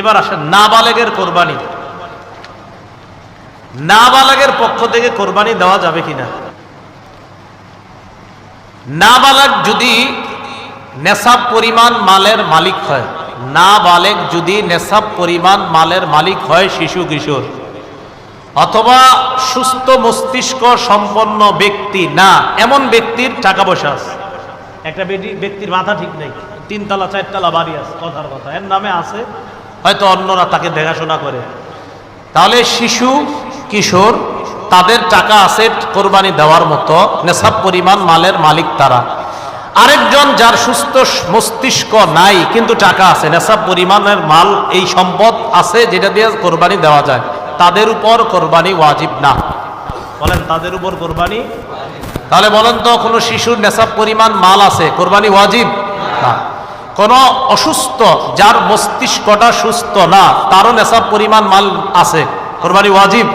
এবার আসেন নাবালেগের কোরবানি। নাবালেগের পক্ষ থেকে কোরবানি দেওয়া যাবে কিনা? নাবালক যদি নেশাব পরিমাণ মালের মালিক হয়, নাবালেগ যদি নেশাব পরিমাণ মালের মালিক হয় শিশু কিশোর, অথবা সুস্থ মস্তিষ্ক সম্পন্ন ব্যক্তি, না, এমন ব্যক্তির টাকা পয়সা আছে। একটা ব্যক্তির মাথা ঠিক নেই, তিনতলা, চারতলা বাড়ি আছে, কথার কথা। এর নামে আছে হয়তো অন্যরা তাকে দেখাশোনা করে। তাহলে শিশু, কিশোর, তাদের টাকা আছে কোরবানি দেওয়ার মতো, নেশাব পরিমাণ মালের মালিক তারা। আরেকজন যার সুস্থ মস্তিষ্ক নাই, কিন্তু টাকা আছে, নেশাব পরিমাণের মাল, এই সম্পদ আছে যেটা দিয়ে কোরবানি দেওয়া যায়। তাদের উপর কোরবানি ওয়াজিব না। বলেন, তাদের উপর কোরবানি? তাহলে বলেন তো কোনো শিশুর নেশাব পরিমাণ মাল আছে, কোরবানি ওয়াজিব? না। কোন অসুস্থ যার মস্তিষ্কটা সুস্থ না তারও নেশার পরিমাণ মাল আছে। কোরবানি ওয়াজিব।